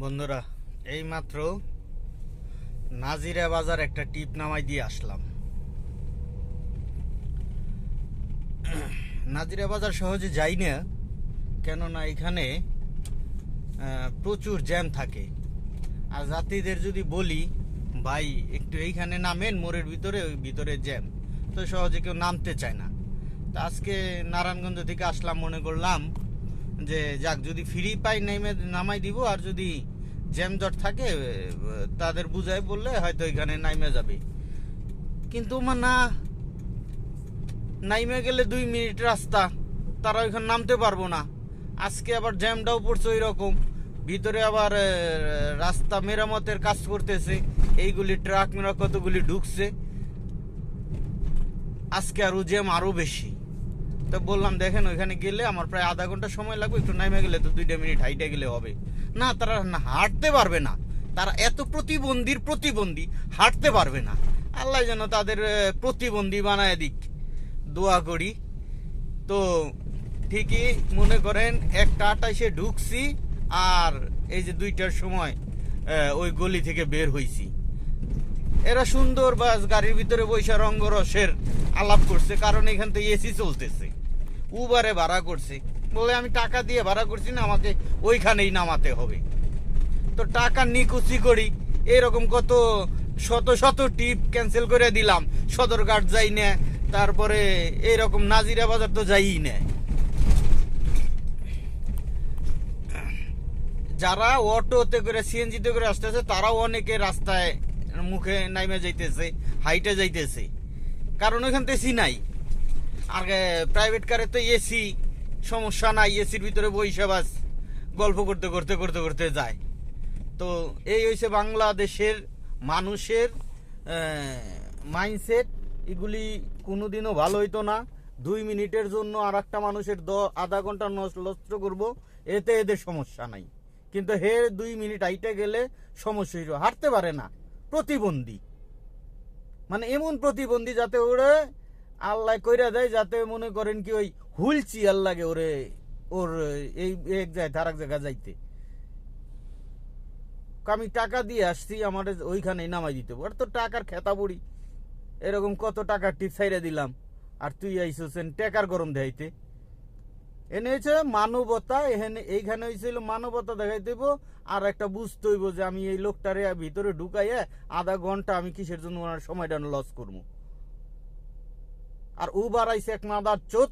বন্ধুরা এই মাত্র নাজিরা বাজার একটা টিপ নামাই দিয়ে আসলাম। নাজিরা বাজার সহজে যাই না, কেননা এখানে প্রচুর জ্যাম থাকে। আর যাত্রীদের যদি বলি, ভাই, একটু এইখানে নামেন, মোড়ের ভিতরে, ওই ভিতরে জ্যাম। তো সহজে কেউ নামতে চায় না। তা আজকে নারায়ণগঞ্জ থেকে আসলাম, মনে করলাম যে, যাক, যদি ফ্রি পাই নেমে, নামাই দিব, আর যদি জ্যাম জট থাকে তাদের বুঝাই বললে হয়তো এখানে নাইমে যাবে। কিন্তু না নাইমে গেলে দুই মিনিট রাস্তা তারা ওইখানে নামতে পারব না। আজকে আবার জ্যামটাও পড়ছে ওই রকম ভিতরে আবার রাস্তা মেরামতের কাজ করতেছে। এইগুলি ট্রাক মেরা কতগুলি ঢুকছে। আজকে আরও জ্যাম আরও বেশি। তো বললাম, দেখেন, ওইখানে গেলে আমার প্রায় আধা ঘণ্টা সময় লাগবে, একটু নামে গেলে তো দুইটা মিনিট হাইটে গেলে হবে। না, তারা হাঁটতে পারবে না। তারা এত প্রতিবন্ধীর প্রতিবন্ধী, হাঁটতে পারবে না। আল্লাহ যেন তাদের প্রতিবন্ধী বানায় দিক। দোয়া করি। তো ঠিকই মনে করেন, একটা আটাইশে ঢুকছি আর এই যে দুইটার সময় ওই গলি থেকে বের হইছি। এরা সুন্দর বাস, গাড়ির ভিতরে বৈশা রঙ্গরসের আলাপ করছে, কারণ এখান থেকে এসি চলতেছে। উবারে ভাড়া করছে। বলে আমি টাকা দিয়ে ভাড়া করছি না, আমাকে ওইখানেই নামাতে হবে। তো টাকা নিকুচি করি, এরকম কত শত শত টিপ ক্যান্সেল করে দিলাম সদরঘাট যাই না, তারপরে এরকম নাজিরা বাজার তো যাই না। যারা অটোতে করে সিএনজিতে করে আসতেছে, তারাও অনেকে রাস্তায় মুখে নাইমে যাইতেছে, হাইটে যাইতেছে। কারণ ওইখান থেকে নাই। আর প্রাইভেট কারে তো এসি সমস্যা নাই এসির ভিতরে বৈশা বাস, গল্প করতে করতে করতে করতে যায়। তো এই হয়েছে বাংলাদেশের মানুষের মাইন্ডসেট এগুলি কোনোদিনও ভালো হইতো না। দুই মিনিটের জন্য আর একটা মানুষের দ, আধা ঘণ্টা নষ্ট করব, এতে এদের সমস্যা নাই। কিন্তু হে দুই মিনিট আইটে গেলে সমস্যা হইল, হাঁটতে পারে না, প্রতিবন্ধী। মানে এমন প্রতিবন্ধী যাতে ওরে আল্লাহ কইরা দেয় যাতে মনে করেন কি ওই হুলচি আল্লাহকে ওরে, ওর এই এক যায় তার এক জায়গা যাইতে আমি টাকা দিয়ে আসছি, আমার ওইখানে নামাই দিতে পার তো টাকার খেতা বুড়ি এরকম কত টাকা টিপ ছাইরা দিলাম। আর তুই আইসছেন টাকার গরম দেখাইতে। এনে হয়েছে মানবতা এখানে এইখানে হয়েছিল মানবতা দেখাই দেব আর একটা বুঝতে হইব যে আমি এই লোকটারে ভিতরে ঢুকাইয়া আধা ঘণ্টা আমি কিসের জন্য ওনার সময়টা লস করব। আর উবার আইসে এক মাদার চোত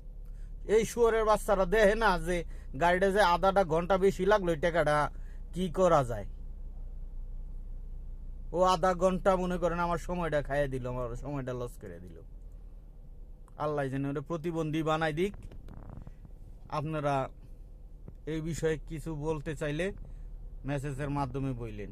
এই শুয়ারের বাচ্চারা দেখে না যে গাড়িটা যে আধাটা ঘণ্টা বেশি লাগল টাকাটা কি করা যায়? ও আধা ঘণ্টা মনে করেন আমার সময়টা খাইয়ে দিল, আমার সময়টা লস করে দিল। আল্লাহ যেন ওটা প্রতিবন্ধী বানাই দিক। আপনারা এই বিষয়ে কিছু বলতে চাইলে মেসেজের মাধ্যমে বইলেন